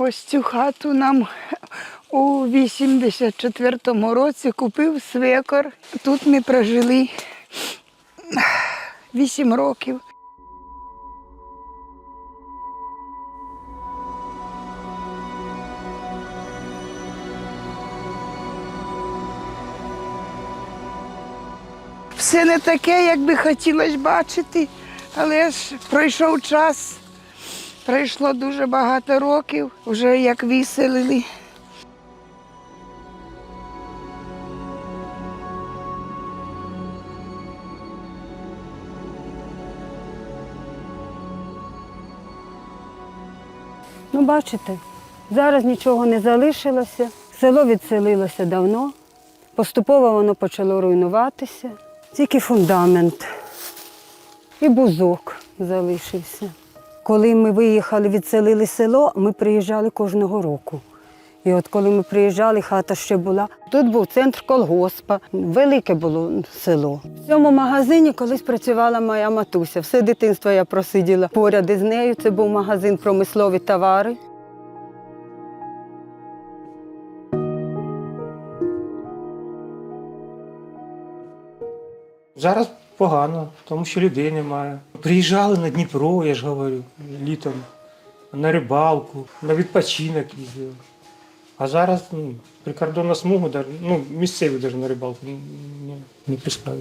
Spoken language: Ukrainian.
Ось цю хату нам у 84-му році купив свекор. Тут ми прожили 8 років. Все не таке, як би хотілося бачити, але ж пройшов час. Пройшло дуже багато років, вже як виселили. Ну, бачите, зараз нічого не залишилося. Село відселилося давно. Поступово воно почало руйнуватися. Тільки фундамент і бузок залишився. Коли ми виїхали, відселили село, ми приїжджали кожного року. І от коли ми приїжджали, хата ще була. Тут був центр колгоспа, велике було село. В цьому магазині колись працювала моя матуся. Все дитинство я просиділа поряд із нею. Це був магазин промислові товари. Зараз погано, тому що людей немає. Приїжджали на Дніпро, я ж говорю, літом, на рибалку, на відпочинок їздили. А зараз ну, прикордонна смуга, ну, місцеві навіть на рибалку не, не, пускають.